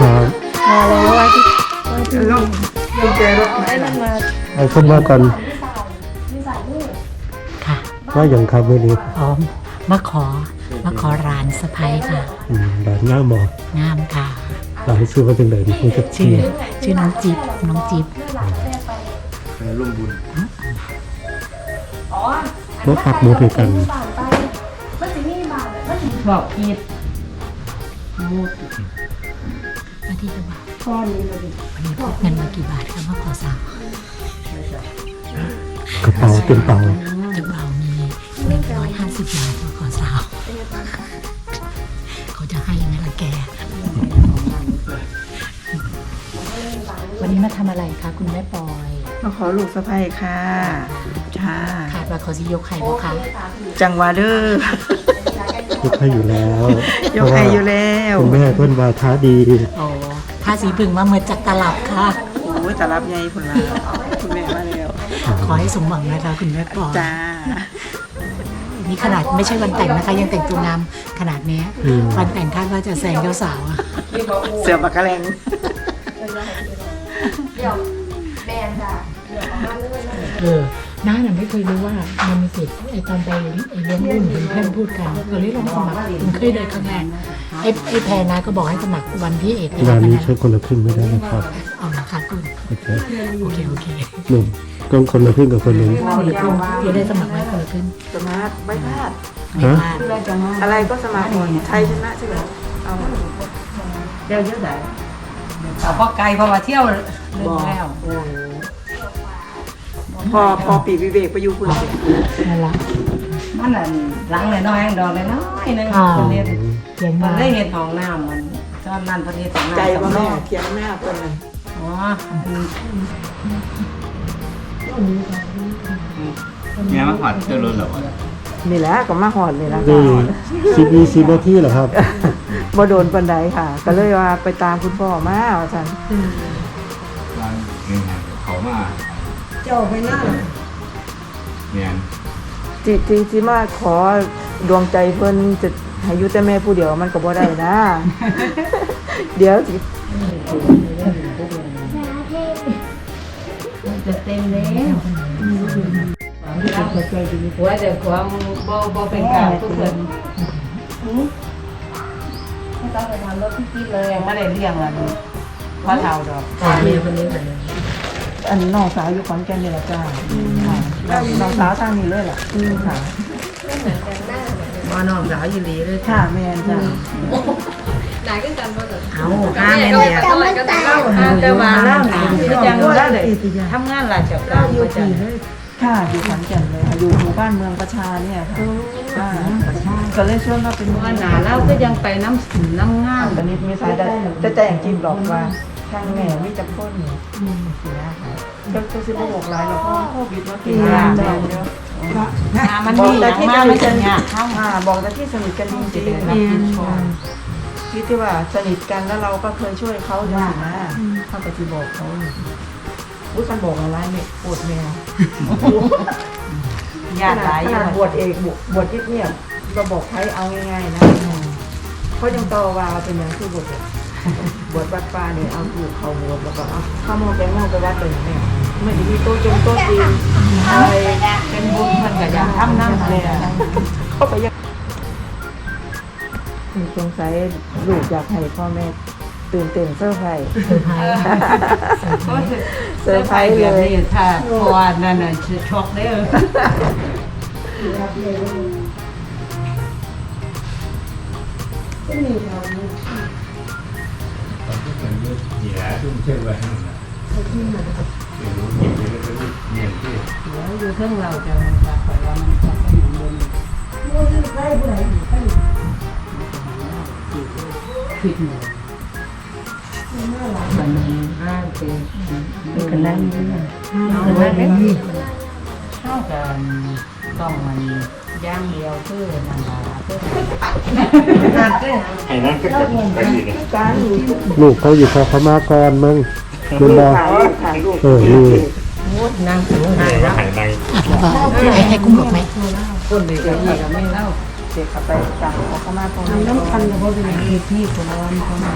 ค่ะคุณครับมาแล้วว่าที่ลงกุญแจรถไหนล่ะเอาเข้ามากันค่ะว่าอย่างครับวันนี้พร้อมมาขอมาขอร้านสะพ้ยค่ะอืมด่านหน้าหมอกงามค่ะด่านซื้อมาจังไหนที่คงจะชื่เที่อชื่อน้องจิ๊บน้องจิ๊บรถปักหมุดด้วยกันบอกผิดมา ที่จะบอกวันนี้พกเงินมากี่บาทคะมาขอสาวกระเป๋าเต็มเป๋าจะเบามีหนึ่งร้อยห้าสิบบาทมาขอสาวเขาจะให้ไหมล่ะแก วันนี้มาทำอะไรคะคุณแม่ปอยมาขอลูกสะใภ้ค่ะจ้าคาดว่าเขาจะยกไข่บ่คะจังหวะเด้อยกให้อยู่แล้ว ยกให้อยู่แล้ว คุณแม่เพิ่นวาท้าดี โอ้ สีพึ่งมาเมื่อจากตลับค่ะ โอ้ยแต่รับใหญ่คนละคุณแม่มาแล้วขอให้สมหวังนะคะคุณแม่ปอยจ้านี่ขนาดไม่ใช่วันแต่งนะคะ ยังแต่งตัวงามขนาดเนี้ยอืม วันแต่งคาดว่าจะแซงเจ้าสาวอะเสือปากกระแรงเออน้าน่ะไม่เคยรู้ว่ามันมีสิทธิ์ไอตอนไปไอเลี้ยงรุ่นเห็นเพื่อนพูดกันก็เลยลองสมัครถึงเคยได้ครั้งแรกไอไอแพรนะก็บอกให้สมัครวันที่เอกงานนี้ใช้คนละครึ่งไม่ได้นะครับเอาละค่ะคุณโอเคโอเคโอเคหนุ่มต้องคนละครึ่งกับคนหนึ่งคนละครึ่งพี่ได้สมัครไหมคนละครึ่งสมาร์ทไม่พลาดไม่พลาดอะไรก็สมาร์ทหมดไทยชนะใช่ไหมเอาหมดเดี๋ยวเยอะไหนเอาพอไกลเพราะว่าเที่ยวลืมแล้ว พอพอปีกวิเวกไปอยู่คุณสินั่นละมันน่ะหลังเลยน้อยๆดอกเลยน้อยหนึงอ่าคนเฮ็ดเขียนมัมานได้เฮ็ดของน้ำมันตอนนั้นเพนเฮ็ดของน้ำใจว่าแม่สำรองเทียงหน้าเพิ่นน่ะอ๋อเนี่ยมาหอดเจอรถเหรอวะนี่แหละก็มาหอดนี่แหละนี่สิบวีสิบนาทีเหรอครับ บ่โดนปันไดค่ะ ก็เลยว่าไปตามคุณพ่อมาว่าซั่นวางเงินเขามา เจ้าไปนั่นเนี่ยจิจิจิมาขอดวงใจเพิ่นจะให้อยู่แต่แม่ผู้เดียวมันก็บ่ได้นะ เดี๋ยวสิจะเต็มแล้วหัวเดี๋ยวความบ่บ่เป็นกลางทุกคนไม่ต้องไปทำรถที่คิดเลยไม่ได้เลี้ยงมันพระเท่าดอกอ่าเรียนคนนี้เหมือน อันน้องสาวอยู่ขอนแก่นนี่แหละจ้าค่ะน้องสาวทางนี้เลยล่ะอืมค่ะว่าน้องสาวอยู่ลีเลยค่ะแม่นจ้าไหนก็จำว่าจะเอาห้าแม่เนี่ยจำอะไรก็ได้แต่ว่าเล่านี่คือจังว่าได้เลยทำงานราชการประจำค่ะอยู่ขอนแก่นเลยค่ะอยู่หมู่บ้านเมืองประชาเนี่ยค่ะอ่าก็เลยชวนมาเป็นว่าหนาเราก็ยังไปน้ำน้ำงามตอนนี้มีสายจะจะแจ้งจิมบอกว่า ทางแม่มีจะพ่นเสียค่ะก็ก็สิบหกรายแล้วเพราะว่าโควิดมาปีแล้วเนาะมันบอมีกอแต่ย่างที่มาสกนิทจักันงเนี่เนี่ยยเข้าอ่าบอกแต่ที่สนิทกันจริงๆที่ที่ว่าสนิทกันแล้วเราก็เคยช่วยเขาจริงๆนะเขาก็จะบอกเขาอุ้ยคันบอกอะไรเนี่ยปวดแมวญาติหลายขอยู่นาดบวชเอกบวชเงียบๆเราบอกใครเอาง่ายๆนะเขายังต่อว่าเป็นอย่างที่บวช บวชวัดป่าเนี่ยเอาถูกเขาบวชแล้วก็เอาข้าวมอแกงมอไปวัดเลยเนี่ยไม่ได้มีโต๊ะจงโต๊ะจีนอะไรเป็นบุญเพิ่นก็อยากทำน้ำเลยเข้าไปยังสงสัยลูกอยากให้พ่อแม่ตื่นเต้นเซอร์ไพรส์เซอร์ไพรส์เร์ไพรส์เลแบบยนี้ถ้าพอนั่นน่ะช็อกเด้อต อนที่เป็นยุคเหยียชุ่มเชื่อไว้ให้มันนะเป็นรู้เห็นเลยก็เป็นเนียนที่อยู่เพิ่งเราจะมาข อว่ามันจะเป็นอย่างบุญผิดหนึ่งวันนี้ห้าเป็นกันนั่งเอาไว้ได้ดีเข้ากันต้องมันย่างเดียวคือมันลาคือไอ้นั่นก็จะไปดีเลยการลูกลูกเขาอยู่พอเขามาก่อนมึงเป็นบ่ถ่ายรูปถ่ายรูปเออนี่นั่งสูงไอ้ว่าหายในให้ให้กุ้งหลบไหมคนเด็กก็ยี่ก็ไม่เล่าเด็กเขาไปสั่งเขาเข้ามาตรงนี้น้ำพันกับพ่อเป็นที่ที่คนละวันคนล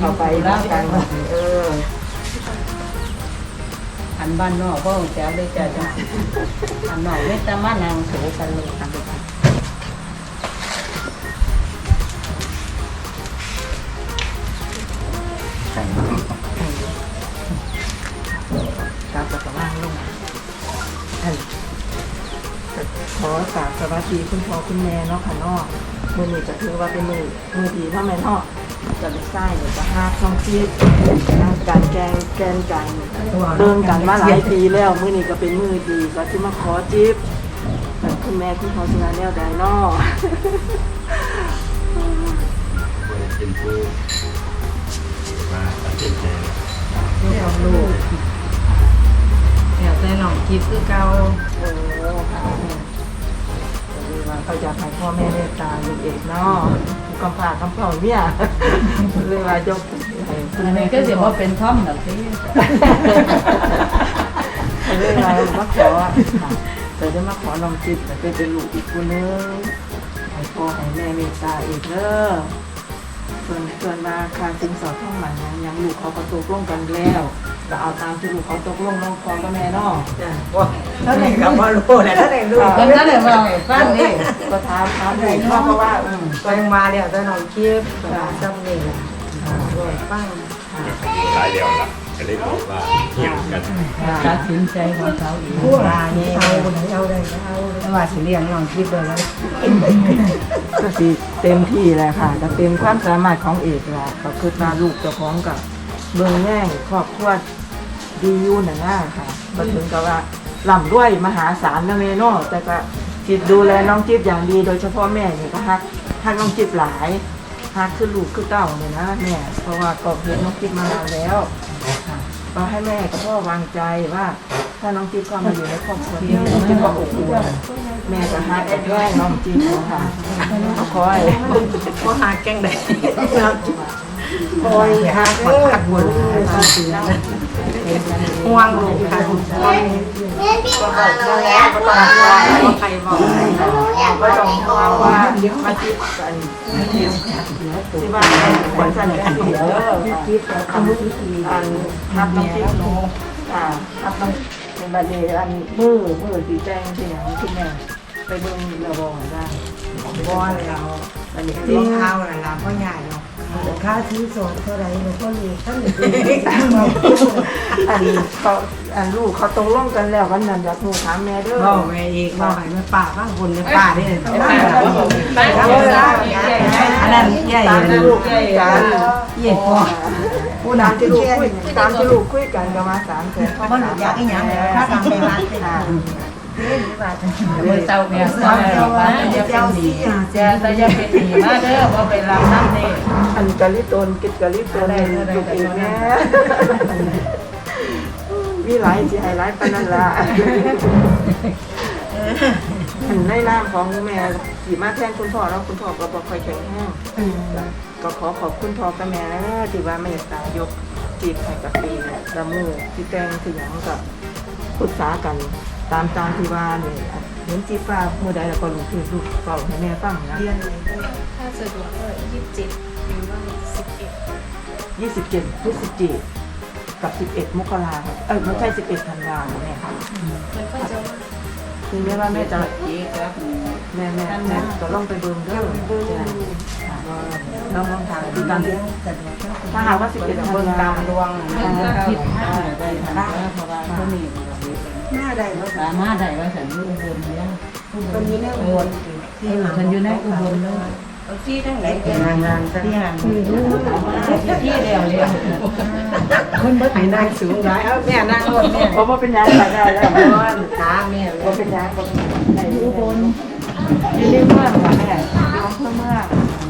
เขาไปแล้วกันเอออันบ้านนอกก็แจ๋วได้จ้ะจ้ะอันนอกไม่ตามานางสูกันเลยค่ะตามประว่างลงขอฝากสวัสดีคุณพ่อคุณแม่เนาะค่ะนาะมือนี้จะถือว่าเป็นมือมือดีเท่าไหร่เนาะจะไม่ใช่เดี๋ยวจะหาช่องที่การแกงแกนกันเดินกันมาหลายปีแล้วมือนี้ก็เป็นมือดีก็ที่มาขอจิ๊บแต่คุณแม่คุณพ่อชนะแนวใดนาะเป็นผู้มาตัดสินใจลูกของลูกแอบแต่น้องคิดคือเก่าโอ้ค่ะเลยว่าเขาอยากให้พ่อแม่เมตตาลูกเอกเนาะ กำพร้ากำเผาเนี่ยเลยว่ายกให้คุณอันแม่นี้ก็จะว่าเป็นท่อมหรอกที่เรื่องอะไรมาขอค่ะแต่จะมาขอลองจิตแต่เป็นลูกอีกคนนึงให้พ่อให้แม่เมตตาอีกเด้อส่วนส่วนมาคาสินสอดท่องหมันยังยังลูกเขาก็ตกลงกันแล้ว ก็เอาตามที่ลูกเขาตกลงน้องพ่อกับแม่เนาะถ้าไหนกับว่ารู้แหละถ้าไหนรู้ก็ถ้าไหนว่าไงฟังนี่ก็ถามถามลูกเนาะเพราะว่าอืมก็ยังมาแล้วแต่น้องคิดจำนี่แหละด้วยฟังหลายเดียวละก็เลยบอกว่าเกี่ยวกันตัดสินใจของเขาเองว่านี่เอาไหนเอาได้ก็เอาแต่ว่าสิเลี้ยงน้องคิดเลยแล้วก็สิเต็มที่แหละค่ะจะเต็มความสามารถของเอกแหละก็คือมาลูกเจ้าของกับ เบิ่งแง่งครอบครัวดีอยู่น่ะนะค่ะก็ถึงกับว่าล่ำด้วยมหาศาลนะเมเนาะแต่ก็จิตดูแลน้องจิ๊บอย่างดีโดยเฉพาะแม่นี่ก็ฮักฮักน้องจิ๊บหลายฮักคือลูกคือเต้าเนี่ยนะแม่เพราะว่าก็เห็นน้องจิ๊บมานานแล้วค่ะก็ให้แม่กับพ่อวางใจว่า ถ้าน้องจิ๊บเข้ามาอยู่ในครอบครัวนี้น้องจิ๊บก็อบอุ่นแม่ก็ฮักแย่งน้องจิ๊บค่ะก็คอยก็หาแกงได้ คอยฮักปัดขัดบนห่วงลูกค่ะก็บอกว่าแล้วก็ต้องว่าใครบอกก็ต้องว่าว่ามาจิ๊บกันที่บ้านขวัญสันกันเด้อจิ๊บอันอันทับน้องจิ๊บหนูอ่าทับน้องเป็นบัดนี้อันมือมือสีแดงเป็นอย่างที่แม่ไปเบิ่งระบองได้บอลเราอันนี้รองเท้าอะไรล่ะพ่อใหญ่เนาะ ค่าซื้อสดเท่าไหรหนูก็มีท่านอันเขาอันลูกเขาตกลงกันแล้ววันนั้นอยากหนูถามแม่เด้อบอกแม่อีกบอกให้แม่ป้าบ้างคนในป้าเนี่ยอันนั้นใหญ่ตามที่ลูกคุยกันใหญ่พอผู้นำที่ลูกคุยตามที่ลูกคุยกันก็มาสามแสนบ่หนูอยากอีหยังถ้าทำไปร้านเป็นค่ะ เมื่อเจ้าแม่เจ้าว่าจะเป็นดีจะแต่จะเป็นดีมาเด้อว่าไปรับน้ำนี่อันกะลิตนกิดกะลิตนลูกเองแม่มีหลายสิให้หลายปนันละอันในนามของแม่ที่มาแทนคุณพ่อแล้วคุณพ่อก็บ่ค่อยแข็งแรงก็ขอขอบคุณพ่อกับแม่นะที่ว่าเมตตายยกจีบให้กับปีละมือที่แต่งที่หยังก็ปรึกษากัน ตามตามที่ว่าเนี่ยเห็นจีฟ้าเมื่อใดแล้วก็ลงที่ลูกเป่าให้แม่ฟังนะถ้าสะดวกก็ยี่สิบเจ็ดหรือว่าสิบเอ็ดยี่สิบเจ็ดพฤศจิกกับสิบเอ็ดมกราครับเออไม่ใช่สิบเอ็ดธันวาคมแม่ค่ะมันก็จะว่าคือแม่ว่าแม่จะอีกครับแม่แม่แม่จะลองไปเบิ่งเด้อลองลองทางดูตามที่ถ้าหากว่าสิบเอ็ดธันเบิ่งตามดวงคิดห้าได้ทันเพราะว่าเขามี หน้าใดบ่สามารถได้ว่าฉันอยู่อุบลเนี่ยคนนี้เนี่ยอุบลฉันอยู่ในอุบลเลยคเอาที่ทั้งไหนเป็นงานงานซะที่หันที่เดียวเดียวคนบ่ให้นางสูงหลายเอาแม่นางรถแม่เพราะว่าเป็นยังไงได้แล้วเพราะว่าตาแม่ว่าเป็นยังไงอยู่บนอยู่ในเมืองค่ะแม่อยู่อำเภอเมืองค่ะ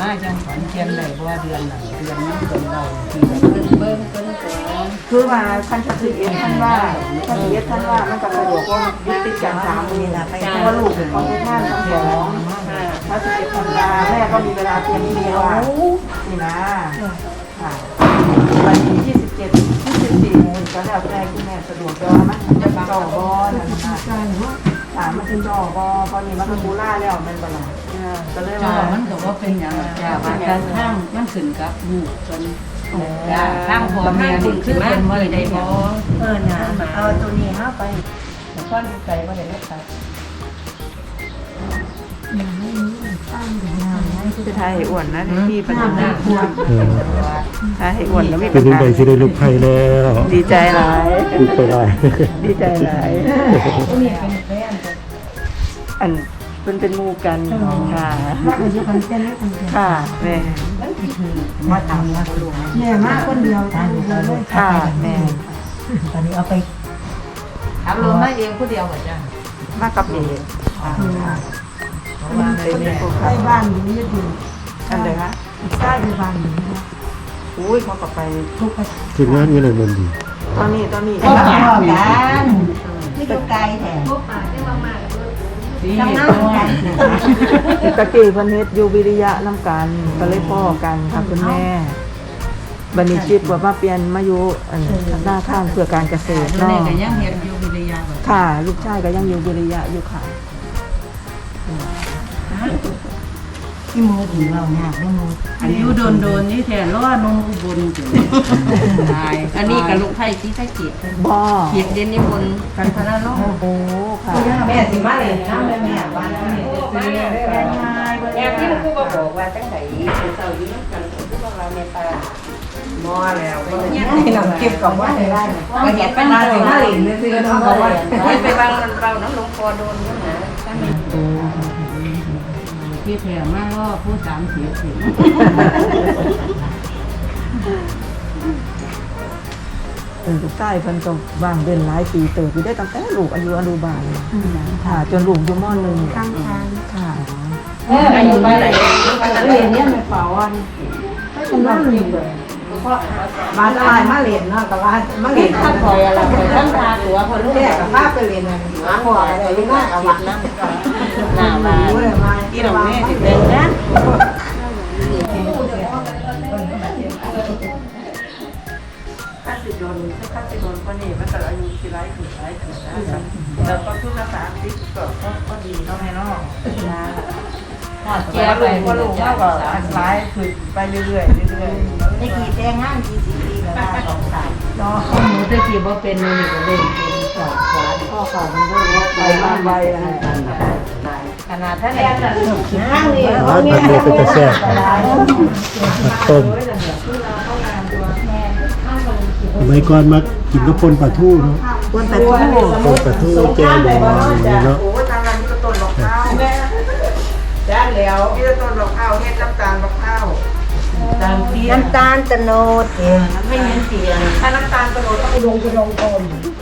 มาจังขอนเทียนได้บ่เดือนไหนเดือนนั้นเป็นเราที่แบบเบิ่งเบิ่งเบิ่งก่อคือว่าคันจะคือเอ็ดท่านว่าคันเอ็ดท่านว่ามันก็สะดวกเพรายึดติดกันสามมือนะไปเพราะว่าลูกขาเป็นท่านทั้งสองถ้าสิบเอ็ดธันวาแม่ก็มีเวลาเตรียมตัวนี่นะค่ะวันที่ยี่สิบเจ็ดยี่สิบสี่โมงก็แล้วแต่คุณแม่สะดวกแต่ว่ามันจะจ่อบอนั่นะถามมันเป็นจ่อบอพอนี้มันก็บูล่าแล้วมันบลา ก็เลยจ้าว่ามันก็ว่าเป็นหยังจ้าว่าการทางมันขึ้นกับลูกจนจ้าทางพ่อแม่นี่คือเป็นบ่ได้บ่เออน่ะเอาตัวนี้เฮาไปแต่พ่อดูใจบ่ได้เฮ็ดครับจะทายให้อ้วนนะพี่ปัญญาเออทายให้อ้วนแล้วไม่เป็เป็นนยังไรไงสิได้ลูกไผ่แล้วดีใจหลายดีใจหลายดีใจหลายอัน เป็นเป็นหมูกันค่ะว่าอยู่กันเส้นแล้วกันค่ะแม่มาทำนะลูกแม่มาคนเดียวทางเดียวเลยค่ะแม่ตอนนี้เอาไปขับรถมาเองผู้เดียวบ่จ้ามากับเด็กเป็นแม่ไปบ้านอยู่นี่อยู่อันเดียวคะใต้ไปบ้านอยู่นะอุ้ยเขาก็ไปทุกไปทีมงานนี้เลยมันดี ตอนนี้ตอนนี้ก็พอกันนี่ก็ไกลแท้พวกป่าที่มามากับ รถดีทั้งนั้นตัวกันตะกี้เพันเฮ็ดอยู่วิริยะน้ำกันก็เลยพ่อกันค่ะคุณแม่บันนี้คิดว่ามาเปลี่ยนมาอยู่อันหน้าข้างเพื่อการเกษตรตัวเนาะนี้ก็ยังเฮ็ดอยู่วิทยาบ่ค่ะ ลูกชายก็ยังอยู่วิริยะอยู่ค่ะ ที่โมถึงเราเนี่ยไม่โมอันอยู่โดนๆนี่แท้รอนุ่งอุบลจังตายอันนี้ก็ลูกไทยที่ไทยเกียรติบ่เกียรติเด่นนิมนต์กันพระโลกโอ้ค่ะแม่สิมาเลยนะแม่แม่บ้านนี้แอบที่ครูก็บอกว่าจังได๋เจ้าอยู่นำกันคือว่าเราในป่าบ่แล้วก็นี่เราเก็บกับว่าได้ได้ก็เฮ็ดไปมาสิมาลินซื่อๆเนาะว่าเฮ็ดไปบางมันเบาน้ำหลวงพ่อโดนอยู่นะ ที่แถวมาก็ผู้สามเสียสิเออลูกชายเพิ่นก็วางเดินหลายปีเติบอยู่ได้ตั้งแต่ลูกอายุอนุบาลค่ะ จนลูกอยู่ม .1 ข้างทางค่ะเอออายุเท่าไหร่เรียนเนี่ยมันเป่าอันคนนั้นอยู่บ้านอะไรมาเรียนเนาะกับว่ามาเรียนถ้าปล่อยอะไรไปทั้งพาตัวพอลูกแม่กับป้าไปเรียนหาพ่ออะไรลูกน้าเอาวัดนะ หน้ามารู้เลยมาที่เราแม่ติดเด่นนะถ้าสิโดนถ้าสิโดนก็เนี่มันก็อายุสิหลายขึ้นหลายขึ้นะแล้วก็ทุกสามสิบก็ก็ดีเนาะแม่เนาะนะแก้าไปลูกว่าลูกเท่ากับอันร้ายคือไปเรื่อยๆเรื่อยนี่กี่แต่งงานกี่สิบปีกับสองสามๆเนาะหนูตะกี้บ่าเป็นนี่ก็เล่นเป็นสอบขวานพ่อขามันก็รถไปบ้านใบอะไร ขนาดท่านแอนน่ะห้างนี่ร้านผัดเมเป็นกระแซ่บผัดต้มสมัยก่อนมากินกับปนปลาทูเนาะคนไปทั่วปนปลาทูแจ่วบองนี่เนาะโอ้ทางนั้นมีต้นดอกข้าวจ้าแล้วมีต้นดอกข้าวเฮ็ดน้ำตาลดอกข้าวตามเตียนน้ำตาลตะโนดเองไม่เห็นเตียนถ้าน้ำตาลกระโดดต้องอุดงอุดงโตนมาที่ตาล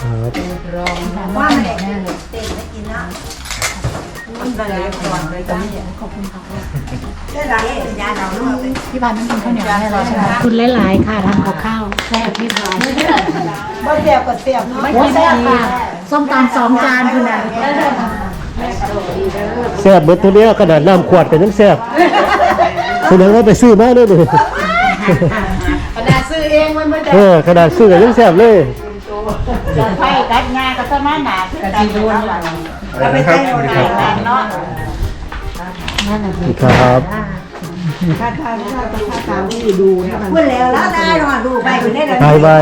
ครับรองว่าแม่เต้นไม่กินนะมันได้เลยก่อนเลยจ้ะได้หลายยาเราเนาะพี่พานต้องกินข้าวเหนียวให้เราใช่ไหมคุณหลายๆค่ะทำกับข้าวแซ่บพี่พานบ่เสียบก็เสียบเนาะโอ้แซ่บค่ะส้มตำสองจานคุณน่ะแซ่บเบิดตัวเนี้ยขนาดน้ำขวดก็ยังแซ่บแสดงว่าไปซื้อมาเลยเลยขนาดซื้อเองมันบ่ได้เออขนาดซื้อก็ยังแซ่บเลย ไผกัดงาก็สมาหนาคือกันโดนเอาไปใส่โรงงานเนาะครับถ้าถ้าถ้าถ้าตามที่ดูเนี่ยมันพูดแล้วแล้วได้เนาะดูไปอยู่ได้แล้วทายไว้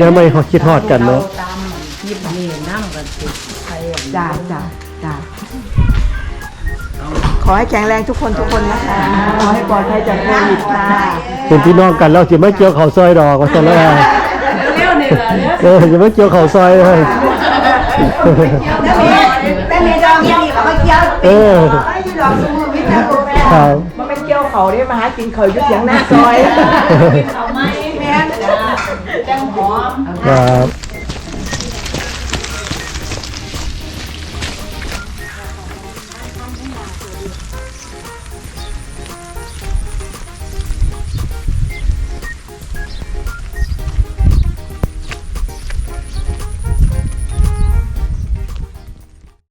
ยังไม่เขาคิดฮอดกันเนาะตามคลิปนี้นำกันสิใครจ้าจ้าจ้าขอให้แข็งแรงทุกคนทุกคนนะคะ ขอให้ปลอดภัยจากโควิดค่ะเป็นพี่น้องกันเราสิมาเกี่ยวเขาวซอยดอกว่าซั่นแล้ว ว่าเร็วนี่ล่ะเด้อเออจะมาเกี่ยวเขาวซอยเลยแล้วแม่แต่แม่ดองนี่ก็มาเกี่ยวเออไอ้ยี่ดอกสมุนวิทยาลูกแม่ครับมันเป็นเกี่ยวเขาได้มาหากินเขาอยู่เถียงหน้าซอยเขาไม่แม่จังหอมครับ